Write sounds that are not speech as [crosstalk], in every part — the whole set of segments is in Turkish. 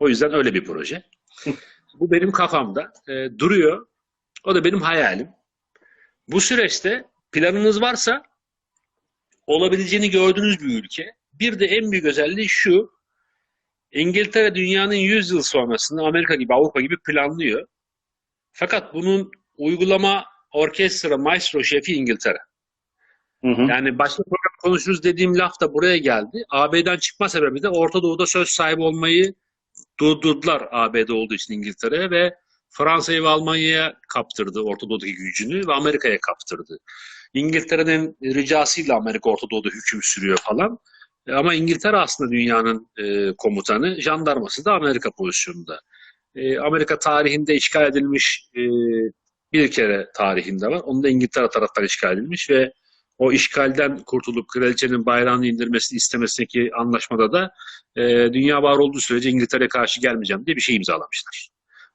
O yüzden öyle bir proje. Bu benim kafamda e, duruyor. O da benim hayalim. Bu süreçte planınız varsa olabileceğini gördüğünüz bir ülke. Bir de en büyük özelliği şu. İngiltere dünyanın 100 yıl sonrasını Amerika gibi, Avrupa gibi planlıyor. Fakat bunun uygulama orkestra, maestro şefi İngiltere. Hı hı. Yani başka program konuşuruz dediğim laf da buraya geldi. AB'den çıkma sebebi de Orta Doğu'da söz sahibi olmayı durdurdular AB'de olduğu için İngiltere'ye ve Fransa'yı ve Almanya'ya kaptırdı Orta Doğu'daki gücünü ve Amerika'ya kaptırdı. İngiltere'nin ricasıyla Amerika Orta Doğu'da hüküm sürüyor falan. E, Ama İngiltere aslında dünyanın e, komutanı, jandarması da Amerika pozisyonunda. E, Amerika tarihinde işgal edilmiş e, bir kere tarihinde var. Onu da İngiltere tarafından işgal edilmiş ve o işgalden kurtulup kraliçenin bayrağını indirmesini istemesindeki anlaşmada da e, dünya var olduğu sürece İngiltere'ye karşı gelmeyeceğim diye bir şey imzalamışlar.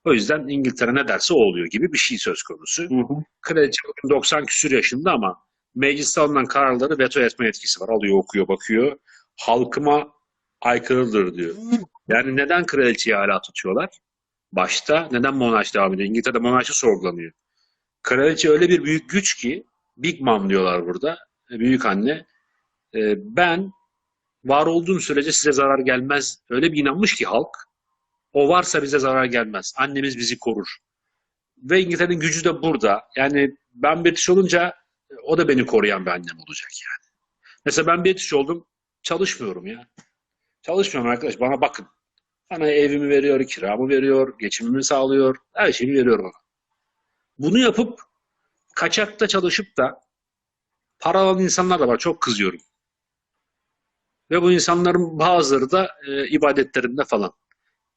O yüzden İngiltere ne derse o oluyor gibi bir şey söz konusu. Hı hı. Kraliçe bugün 90 küsur yaşında ama mecliste alınan kararları veto etme etkisi var. Alıyor, okuyor, bakıyor. Halkıma aykırıdır diyor. Yani neden kraliçeyi hala tutuyorlar? Başta neden monarşi devam ediyor? İngiltere'de monarşi sorgulanıyor. Kraliçe öyle bir büyük güç ki Big Mom diyorlar burada. Büyük anne. e, Ben var olduğum sürece size zarar gelmez. Öyle bir inanmış ki halk. O varsa bize zarar gelmez. Annemiz bizi korur. Ve İngiltere'nin gücü de burada. Yani ben British olunca o da beni koruyan bir annem olacak yani. Mesela ben British oldum. Çalışmıyorum ya. Çalışmıyorum arkadaş. Bana bakın. Bana evimi veriyor, kiramı veriyor, geçimimi sağlıyor. Her şeyi veriyor bana. Bunu yapıp kaçakta çalışıp da para alan insanlar da var. Çok kızıyorum. Ve bu insanların bazıları da e, ibadetlerinde falan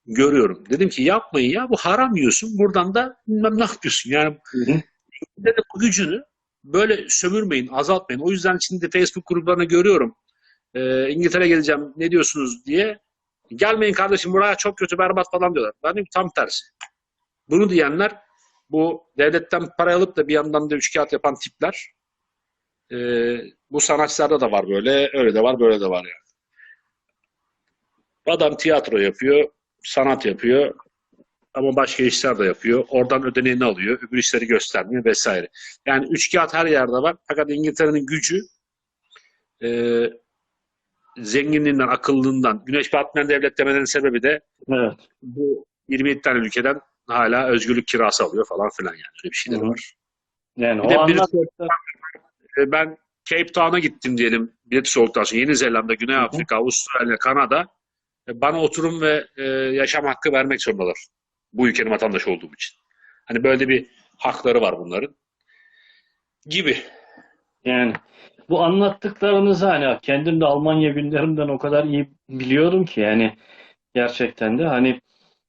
görüyorum. Dedim ki yapmayın ya bu haram yiyorsun. Buradan da bilmem ne yapıyorsun. Yani Hı hı. de bu gücünü böyle sömürmeyin, azaltmayın. O yüzden şimdi Facebook gruplarını görüyorum. Ee, İngiltere geleceğim ne diyorsunuz diye. Gelmeyin kardeşim buraya çok kötü berbat falan diyorlar. Ben diyorum tam tersi. Bunu diyenler bu devletten para alıp da bir yandan da üçkağıt yapan tipler. Ee, bu sanatçılarda da var böyle. Öyle de var böyle de var yani. Adam tiyatro yapıyor, sanat yapıyor ama başka işler de yapıyor. Oradan ödeneğini alıyor, öbür işleri göstermiyor vesaire. Yani üçkağıt her yerde var. Fakat İngiltere'nin gücü e, zenginliğinden, akıllılığından, güneş batmayan devlet demelerinin sebebi de Evet. bu 27 tane ülkeden hala özgürlük kirası alıyor falan filan yani. Öyle bir şeyler Hı hı. var. Yani Bir o de anlattıklar E, Ben Cape Town'a gittim diyelim. Bilet soğuktan sonra Yeni Zelanda, Güney Hı hı. Afrika, Avustralya, Kanada. E, Bana oturum ve e, yaşam hakkı vermek zorundalar. Bu ülkenin vatandaşı olduğum için. Hani böyle bir hakları var bunların. Gibi. Yani bu anlattıklarınızı hani kendim de Almanya günlerimden o kadar iyi biliyorum ki yani gerçekten de hani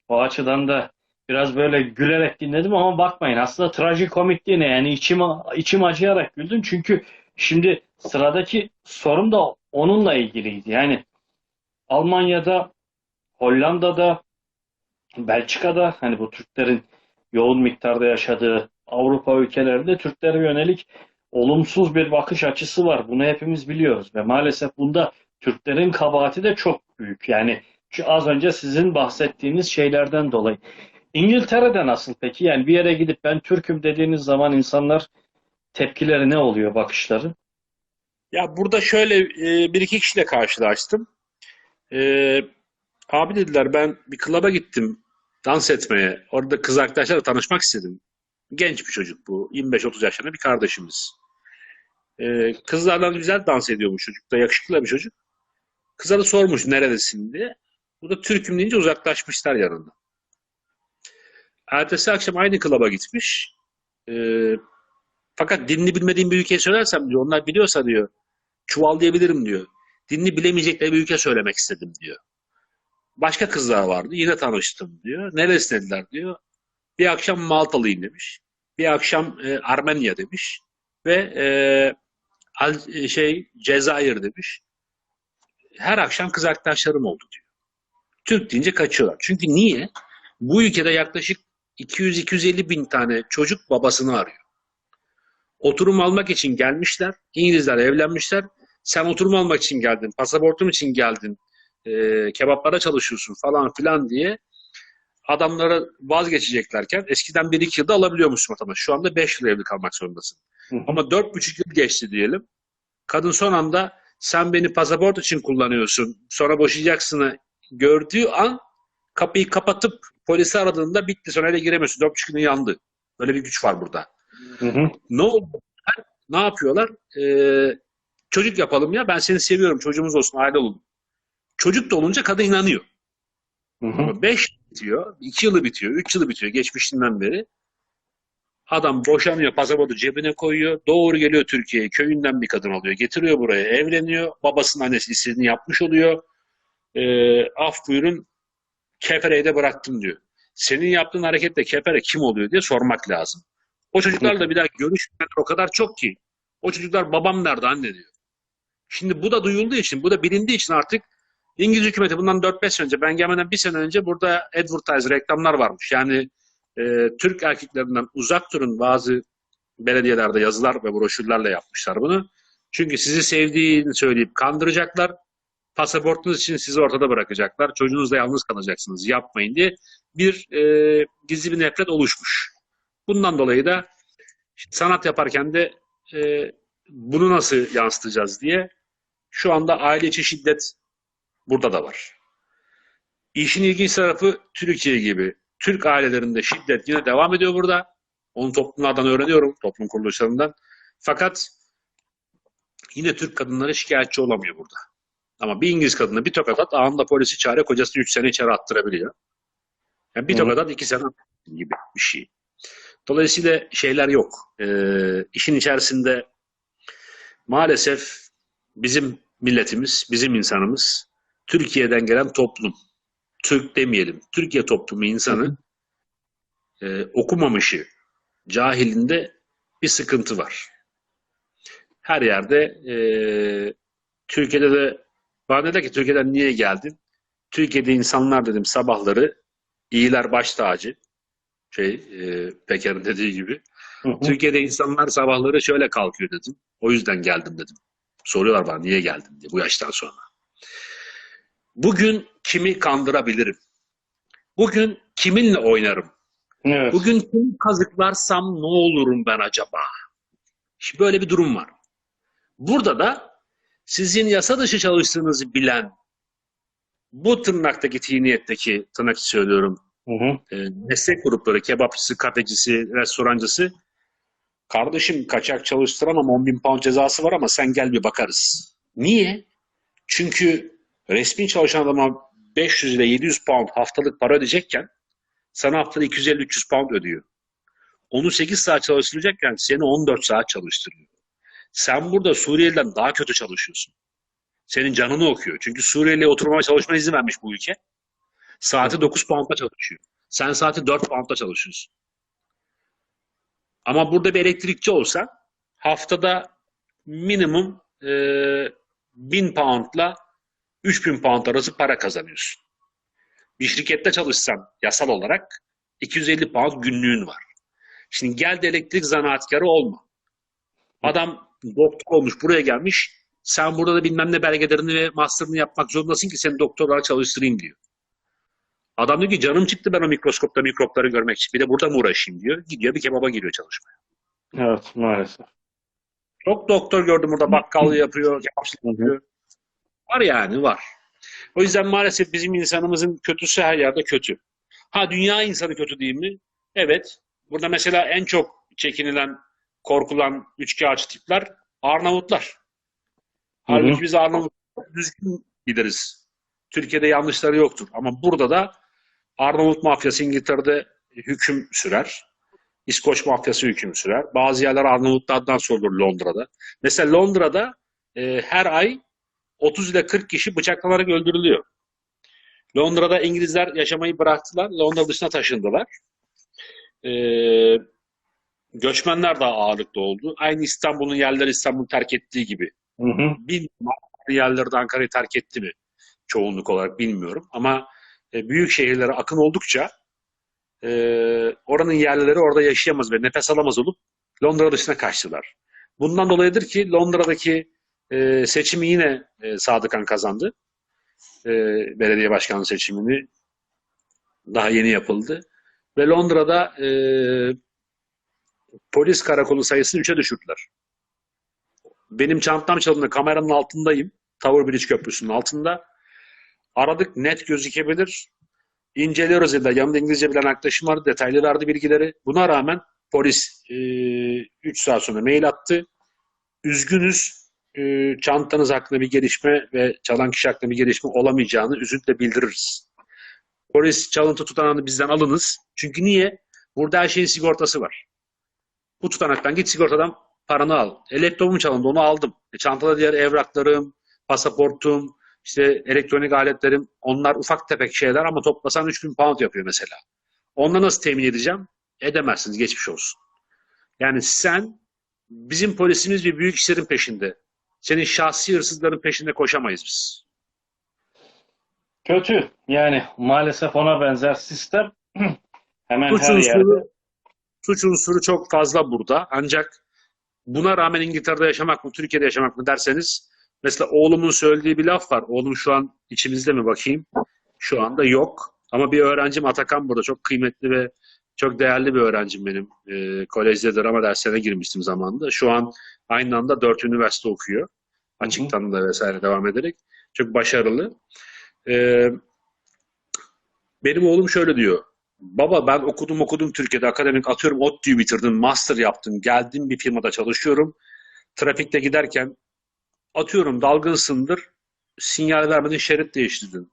o açıdan da biraz böyle gülerek dinledim ama bakmayın aslında trajikomik değil yani içim içim acıyarak güldüm çünkü şimdi sıradaki sorum da onunla ilgiliydi. Yani Almanya'da, Hollanda'da, Belçika'da hani bu Türklerin yoğun miktarda yaşadığı Avrupa ülkelerinde Türklere yönelik olumsuz bir bakış açısı var. Bunu hepimiz biliyoruz ve maalesef bunda Türklerin kabahati de çok büyük. Yani az önce sizin bahsettiğiniz şeylerden dolayı. İngiltere'de nasıl peki? Yani bir yere gidip ben Türk'üm dediğiniz zaman insanlar tepkileri ne oluyor, bakışları? Ya burada şöyle e, bir iki kişiyle karşılaştım. E, abi dediler ben bir klaba gittim dans etmeye. Orada kız arkadaşlarla tanışmak istedim. Genç bir çocuk bu. 25-30 yaşlarında bir kardeşimiz. E, kızlarla güzel dans ediyormuş çocuk da. Yakışıklı bir çocuk. Kıza da sormuş neredesin diye. Bu da Türk'üm deyince uzaklaşmışlar yanında. Ertesi akşam aynı klaba gitmiş. E, fakat dinini bilmediğim bir ülkeye söylersem diyor, onlar biliyorsa diyor, çuvallayabilirim diyor. Dinini bilemeyecekleri bir ülke söylemek istedim diyor. Başka kızlar vardı, yine tanıştım diyor. Neresi dediler diyor. Bir akşam Maltalıyım demiş. Bir akşam e, Armenya demiş. Ve e, Al- e, şey Cezayir demiş. Her akşam kız arkadaşlarım oldu diyor. Türk deyince kaçıyorlar. Çünkü niye? Bu ülkede yaklaşık 200-250 bin tane çocuk babasını arıyor. Oturum almak için gelmişler. İngilizler evlenmişler. Sen oturum almak için geldin, pasaportun için geldin, e, kebaplara çalışıyorsun falan filan diye adamları vazgeçeceklerken eskiden 1-2 yılda alabiliyormuşsun vatandaş. Şu anda 5 yıl evli kalmak zorundasın. Hı. Ama 4,5 yıl geçti diyelim. Kadın son anda sen beni pasaport için kullanıyorsun. Sonra boşayacaksını gördüğü an kapıyı kapatıp polisi aradığında bitti. Sonra eve giremiyorsun. 4,5 yılın yandı. Böyle bir güç var burada. Hı hı. Ne oldu? Ne yapıyorlar? Ee, çocuk yapalım ya. Ben seni seviyorum. Çocuğumuz olsun. Aile olalım. Çocuk da olunca kadın inanıyor. Hı hı. 5 bitiyor, 2 yılı bitiyor, 3 yılı bitiyor geçmişinden beri. Adam boşanıyor, pasaportu cebine koyuyor. Doğru geliyor Türkiye'ye. Köyünden bir kadın alıyor. Getiriyor buraya, evleniyor. Babasının annesi istediğini yapmış oluyor. Ee, af buyurun, kefereyi de bıraktım diyor. Senin yaptığın hareketle kefere kim oluyor diye sormak lazım. O çocuklarla bir daha görüşmeyenler o kadar çok ki. O çocuklar babam nerede anne diyor. Şimdi bu da duyulduğu için, bu da bilindiği için artık İngiliz hükümeti bundan 4-5 sene önce, ben gelmeden bir sene önce burada advertise reklamlar varmış. Yani e, Türk erkeklerinden uzak durun bazı belediyelerde yazılar ve broşürlerle yapmışlar bunu. Çünkü sizi sevdiğini söyleyip kandıracaklar. Pasaportunuz için sizi ortada bırakacaklar. Çocuğunuzla yalnız kalacaksınız. Yapmayın diye bir e, gizli bir nefret oluşmuş. Bundan dolayı da sanat yaparken de e, bunu nasıl yansıtacağız diye şu anda aile içi şiddet burada da var. İşin ilginç tarafı Türkiye gibi. Türk ailelerinde şiddet yine devam ediyor burada. Onu toplumlardan öğreniyorum, toplum kuruluşlarından. Fakat yine Türk kadınları şikayetçi olamıyor burada. Ama bir İngiliz kadını bir tokat at, anında polisi çağırıyor, kocasını 3 sene içeri attırabiliyor. Yani bir Hı. tokat at, 2 sene gibi bir şey. Dolayısıyla şeyler yok. Ee, işin içerisinde maalesef bizim milletimiz, bizim insanımız, Türkiye'den gelen toplum, Türk demeyelim, Türkiye toplumu insanı e, okumamışı, cahilinde bir sıkıntı var. Her yerde e, Türkiye'de de bana dediler ki Türkiye'den niye geldin? Türkiye'de insanlar dedim sabahları iyiler baş tacı. Şey, e, Peker'in dediği gibi. Hı hı. Türkiye'de insanlar sabahları şöyle kalkıyor dedim. O yüzden geldim dedim. Soruyorlar bana niye geldin diye bu yaştan sonra. Bugün kimi kandırabilirim? Bugün kiminle oynarım? Evet. Bugün kim kazıklarsam ne olurum ben acaba? Şimdi böyle bir durum var. Burada da sizin yasa dışı çalıştığınızı bilen bu tırnaktaki tiniyetteki tırnak söylüyorum Hı hı. e, meslek grupları, kebapçısı, kafecisi, restorancısı kardeşim kaçak çalıştıramam 10 bin pound cezası var ama sen gel bir bakarız. Niye? Çünkü resmi çalışan adama 500 ile 700 pound haftalık para ödeyecekken sana haftada 250-300 pound ödüyor. Onu 8 saat çalıştıracakken seni 14 saat çalıştırıyor. Sen burada Suriyeli'den daha kötü çalışıyorsun. Senin canını okuyor. Çünkü Suriyeli'ye oturmaya çalışmana izin vermiş bu ülke. Saati 9 pound'a çalışıyor. Sen saati 4 pound'a çalışıyorsun. Ama burada bir elektrikçi olsa haftada minimum e, 1000 pound'la 3000 pound arası para kazanıyorsun. Bir şirkette çalışsan yasal olarak 250 pound günlüğün var. Şimdi gel de elektrik zanaatkarı olma. Adam doktor olmuş buraya gelmiş. Sen burada da bilmem ne belgelerini ve master'ını yapmak zorundasın ki seni doktor olarak çalıştırayım diyor. Adam diyor ki canım çıktı ben o mikroskopta mikropları görmek için. Bir de burada mı uğraşayım diyor. Gidiyor bir kebaba giriyor çalışmaya. Evet maalesef. Çok doktor gördüm burada bakkallığı yapıyor, kebapçılık yapıyor. Var yani var. O yüzden maalesef bizim insanımızın kötüsü her yerde kötü. Ha dünya insanı kötü değil mi? Evet. Burada mesela en çok çekinilen, korkulan üçkağıtçı tipler Arnavutlar. Halbuki biz Arnavutlar düzgün gideriz. Türkiye'de yanlışları yoktur. Ama burada da Arnavut mafyası İngiltere'de hüküm sürer. İskoç mafyası hüküm sürer. Bazı yerler Arnavutlardan sorulur Londra'da. Mesela Londra'da e, her ay 30 ile 40 kişi bıçaklanarak öldürülüyor. Londra'da İngilizler yaşamayı bıraktılar. Londra dışına taşındılar. E, göçmenler daha ağırlıklı oldu. Aynı İstanbul'un yerleri İstanbul'u terk ettiği gibi. Hı hı. Bilmiyorum yerleri de Ankara'yı terk etti mi çoğunluk olarak bilmiyorum. Ama e, büyük şehirlere akın oldukça e, oranın yerlileri orada yaşayamaz ve nefes alamaz olup Londra dışına kaçtılar. Bundan dolayıdır ki Londra'daki e, seçimi yine e, Sadıkan kazandı. E, belediye başkanlığı seçimini Daha yeni yapıldı. Ve Londra'da e, polis karakolu sayısını 3'e düşürdüler. Benim çantam çalındı. Kameranın altındayım. Tower Bridge Köprüsü'nün altında. Aradık net gözükebilir. İnceliyoruz dediler. Yanımda İngilizce bilen arkadaşım vardı. Detaylı verdi bilgileri. Buna rağmen polis 3 saat sonra mail attı. Üzgünüz. e, çantanız hakkında bir gelişme ve çalan kişi hakkında bir gelişme olamayacağını üzüntüle bildiririz. Polis çalıntı tutanağını bizden alınız. Çünkü niye? Burada her şeyin sigortası var. Bu tutanaktan git sigortadan paranı al. E, laptopum çalındı onu aldım. E, çantada diğer evraklarım, pasaportum, işte elektronik aletlerim onlar ufak tefek şeyler ama toplasan 3000 pound yapıyor mesela. Onları nasıl temin edeceğim? Edemezsiniz geçmiş olsun. Yani sen bizim polisimiz bir büyük işlerin peşinde. Senin şahsi hırsızların peşinde koşamayız biz. Kötü. Yani maalesef ona benzer sistem [clears throat] hemen Suç her yerde. Suç unsuru çok fazla burada. Ancak buna rağmen İngiltere'de yaşamak mı, Türkiye'de yaşamak mı derseniz mesela oğlumun söylediği bir laf var. Oğlum şu an içimizde mi bakayım? Şu anda yok. Ama bir öğrencim Atakan burada. Çok kıymetli ve çok değerli bir öğrencim benim. Ee, kolejde drama derslerine girmiştim zamanında. Şu an aynı anda dört üniversite okuyor. Açıktan da vesaire devam ederek. Çok başarılı. Ee, benim oğlum şöyle diyor. Baba ben okudum okudum Türkiye'de akademik atıyorum ODTÜ'yü bitirdim, master yaptım, geldim bir firmada çalışıyorum. Trafikte giderken atıyorum dalgınsındır, sinyal vermedin şerit değiştirdin.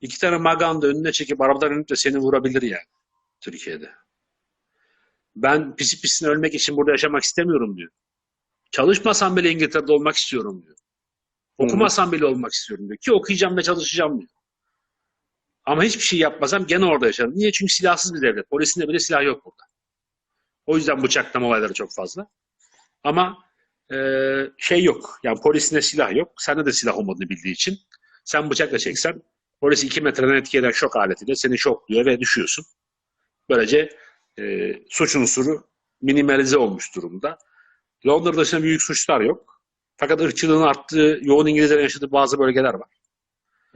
İki tane maganda önüne çekip arabadan inip de seni vurabilir yani Türkiye'de. Ben pisi pisine ölmek için burada yaşamak istemiyorum diyor. Çalışmasam bile İngiltere'de olmak istiyorum diyor. Okumasam bile olmak istiyorum diyor. Ki okuyacağım ve çalışacağım diyor. Ama hiçbir şey yapmasam gene orada yaşarım. Niye? Çünkü silahsız bir devlet. Polisinde bile silah yok burada. O yüzden bıçaklama olayları çok fazla. Ama e, şey yok. Yani polisinde silah yok. Sende de silah olmadığını bildiği için. Sen bıçakla çeksen polis iki metreden etki eden şok aletiyle seni şokluyor ve düşüyorsun. Böylece e, suç unsuru minimalize olmuş durumda. Londra'da dışında büyük suçlar yok. Fakat ırkçılığın arttığı, yoğun İngilizlerin yaşadığı bazı bölgeler var.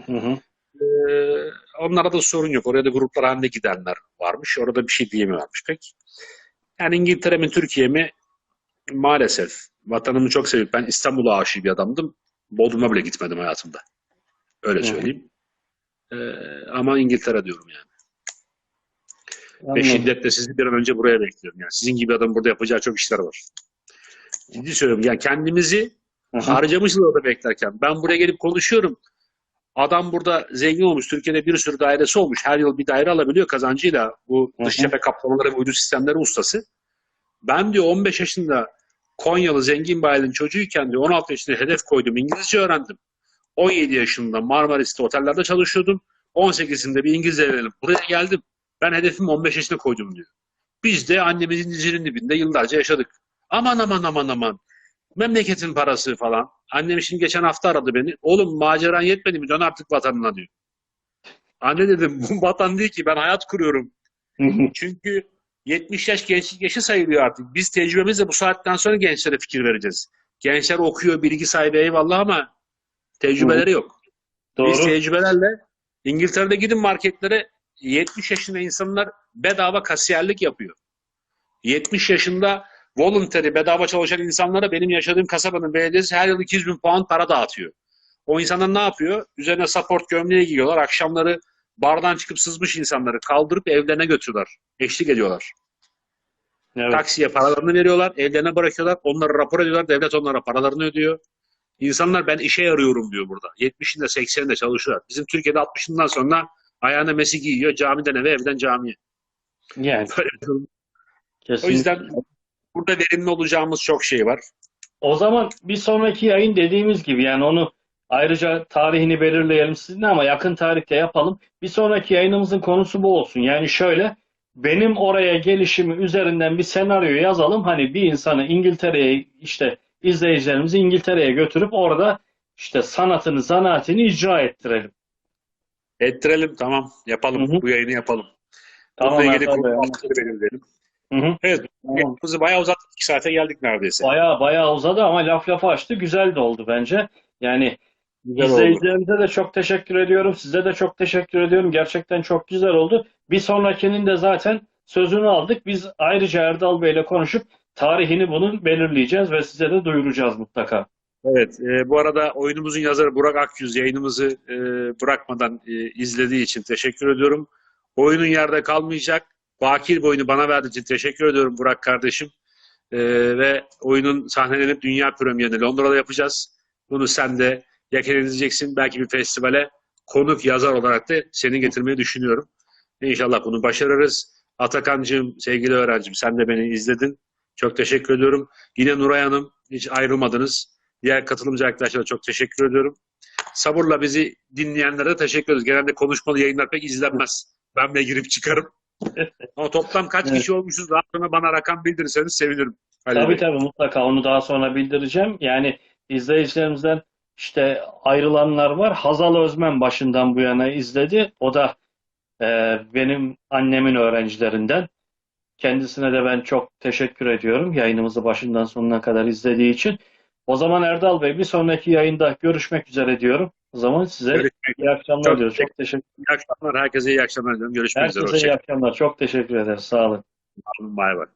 Hı hı. Ee, onlara da sorun yok. Oraya da gruplar halinde gidenler varmış. Orada bir şey diyemiyorlarmış pek. Yani İngiltere mi Türkiye mi maalesef vatanımı çok sevip ben İstanbul'a aşık bir adamdım. Bodrum'a bile gitmedim hayatımda. Öyle söyleyeyim. Ee, ama İngiltere diyorum yani. Ve Anladım. şiddetle sizi bir an önce buraya bekliyorum. Yani sizin gibi adam burada yapacağı çok işler var. Ciddi söylüyorum. Yani kendimizi hı. harcamışız orada beklerken. Ben buraya gelip konuşuyorum. Adam burada zengin olmuş. Türkiye'de bir sürü dairesi olmuş. Her yıl bir daire alabiliyor kazancıyla. Bu dış cephe kaplamaları ve uydu sistemleri ustası. Ben diyor 15 yaşında Konyalı zengin bir ailenin çocuğuyken diyor 16 yaşında hedef koydum. İngilizce öğrendim. 17 yaşında Marmaris'te otellerde çalışıyordum. 18'imde bir İngilizce öğrendim. Buraya geldim. Ben hedefimi 15 yaşında koydum diyor. Biz de annemizin dizinin dibinde yıllarca yaşadık. Aman aman aman aman. Memleketin parası falan. Annem şimdi geçen hafta aradı beni. Oğlum maceran yetmedi mi? Dön artık vatanına diyor. Anne dedim [laughs] bu vatan değil ki ben hayat kuruyorum. [laughs] Çünkü 70 yaş gençlik yaşı sayılıyor artık. Biz tecrübemizle bu saatten sonra gençlere fikir vereceğiz. Gençler okuyor, bilgi sahibi eyvallah ama tecrübeleri yok. Biz Doğru. tecrübelerle İngiltere'de gidin marketlere 70 yaşında insanlar bedava kasiyerlik yapıyor. 70 yaşında voluntary bedava çalışan insanlara benim yaşadığım kasabanın belediyesi her yıl 200 bin pound para dağıtıyor. O insanlar ne yapıyor? Üzerine support gömleği giyiyorlar. Akşamları bardan çıkıp sızmış insanları kaldırıp evlerine götürüyorlar. Eşlik ediyorlar. Evet. Taksiye paralarını veriyorlar. Evlerine bırakıyorlar. Onları rapor ediyorlar. Devlet onlara paralarını ödüyor. İnsanlar ben işe yarıyorum diyor burada. 70'inde 80'inde çalışıyorlar. Bizim Türkiye'de 60'ından sonra ayağına mesi giyiyor. Camiden eve, evden camiye. Yani Böyle durum. O kesinlikle. yüzden burada verimli olacağımız çok şey var. O zaman bir sonraki yayın dediğimiz gibi yani onu ayrıca tarihini belirleyelim sizinle ama yakın tarihte yapalım. Bir sonraki yayınımızın konusu bu olsun. Yani şöyle benim oraya gelişimi üzerinden bir senaryo yazalım. Hani bir insanı İngiltere'ye işte izleyicilerimizi İngiltere'ye götürüp orada işte sanatını, zanaatini icra ettirelim. Ettirelim tamam. Yapalım. Hı hı. Bu yayını yapalım. Tamam Bununla ilgili konu belirleyelim. Hı hı. Evet. Tamam. Bayağı uzattık. 2 saate geldik neredeyse. Bayağı bayağı uzadı ama laf lafa açtı. Güzel de oldu bence. Yani Güzel. İzleyicilerimize de çok teşekkür ediyorum. Size de çok teşekkür ediyorum. Gerçekten çok güzel oldu. Bir sonrakinin de zaten sözünü aldık. Biz ayrıca Erdal Bey'le konuşup tarihini bunun belirleyeceğiz ve size de duyuracağız mutlaka. Evet, e, bu arada oyunumuzun yazarı Burak Akyüz yayınımızı e, bırakmadan e, izlediği için teşekkür ediyorum. Oyunun yerde kalmayacak. Bakir bu oyunu bana verdiği için teşekkür ediyorum Burak kardeşim. E, ve oyunun sahnelenip dünya premierini Londra'da yapacağız. Bunu sen de yakalayacaksin. Belki bir festivale konuk yazar olarak da seni getirmeyi düşünüyorum. İnşallah bunu başarırız. Atakan'cığım, sevgili öğrencim sen de beni izledin. Çok teşekkür ediyorum. Yine Nuray Hanım hiç ayrılmadınız. Diğer katılımcı arkadaşlara çok teşekkür ediyorum. Sabırla bizi dinleyenlere teşekkür ederiz. Genelde konuşmalı yayınlar pek izlenmez. Ben de girip çıkarım. Ama toplam kaç Evet. kişi olmuşuz? Daha sonra bana rakam bildirirseniz sevinirim. Ali Tabii Bey. tabii mutlaka onu daha sonra bildireceğim. Yani izleyicilerimizden işte ayrılanlar var. Hazal Özmen başından bu yana izledi. O da e, benim annemin öğrencilerinden. Kendisine de ben çok teşekkür ediyorum yayınımızı başından sonuna kadar izlediği için. O zaman Erdal Bey bir sonraki yayında görüşmek üzere diyorum. O zaman size Görüşmek iyi akşamlar Çok diyoruz. Çok teşekkür İyi akşamlar. Herkese iyi akşamlar diliyorum. Görüşmek üzere. Herkese iyi akşamlar. Çok teşekkür ederiz. Sağ olun. Bay bay.